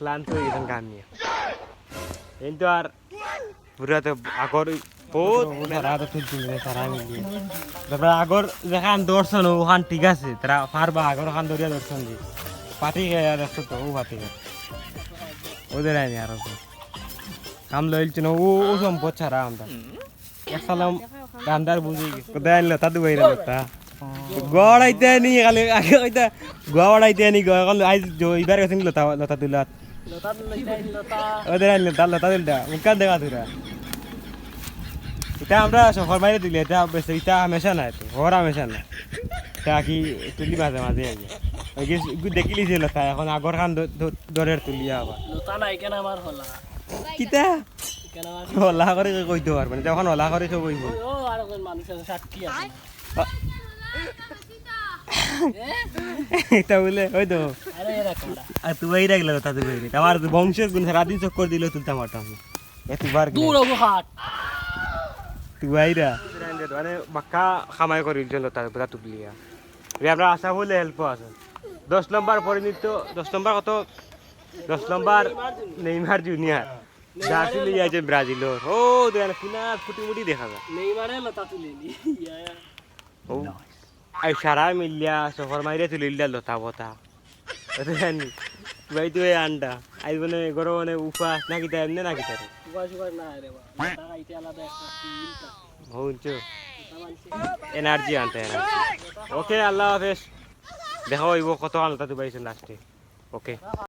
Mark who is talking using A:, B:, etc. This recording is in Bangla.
A: ক্লান্ত হয়ে গেছেন গান নিয়ে। কিন্তু আর পুরা তো আগর আগর যেখান দর্শন ওখান ঠিক আছে, তারা পারবা আগর ওখান দরিয়া দর্শন দি পাতি দেখছ তো ও পাতি ওদের আইনি আর কাম লইছিল ও ও সম্পদ ছাড়া আমরা এক সালাম কান্দার বুঝি কোথায় আনলো তা দুবাই রে তা। গড়াইতে নি, খালি আগে গড়াইতে নি গল আইজ ইবার গেছেন লতা লতা তুলাত? ওদের আনলে তার লতা তুলটা মুখা দেখা তুরা এটা আমরা সফর বাইরে দিলে এটা এটা হামেশা নাই তো হর হামেশা নাই এটা কি তুলি মাঝে মাঝে আগে দেখিলি যে লতা এখন আগর খান দরের তুলিয়া আবার
B: লতা নাই কেন আমার হলা
A: কিতা হলা করে কইতে পারবেন যখন হলা করে সব কইব
B: ও আর একজন মানুষ আছে সাক্ষী আছে
A: এটা বলে ওই তো।
B: আরে
A: তুই এই রাখলে তা তুই বাইরে। আমার বংশের গুণ রাতি চক্কর দিলে তুলতাম পারতাম এতবার
B: দূর হব হাট
A: তুই বাইরা মানে বাক্কা খামাই করি জন্য তার কথা তুলিয়া। আমরা আশা বলে হেল্প আছে। দশ নম্বর পরিণত দশ নম্বর কত? দশ নম্বর নেইমার জুনিয়র। ব্রাজিল আছে ব্রাজিলর। ও দেখেন কিনা ফুটি মুটি দেখা যায়।
B: নেইমারে লতা তুলিনি ইয়া।
A: ও। আই সারা মিলিয়া সফর মাইরে তুলিলা লতা বতা জানি ভাই তুই আন্ডা আই মানে গরম মানে উপাস নাকি তাই এমনি
B: না মানছে।
A: এনার্জি আনতে ওকে আল্লাহ হাফেজ দেখা হইব কত আনতা তুই পাইছেন লাস্টে ওকে